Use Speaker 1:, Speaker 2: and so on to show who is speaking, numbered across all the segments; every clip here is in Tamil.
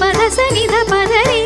Speaker 1: పరస నిధ పదరీ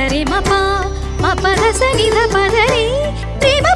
Speaker 1: సరి మప మపద సని ద పదరి ప్రేమ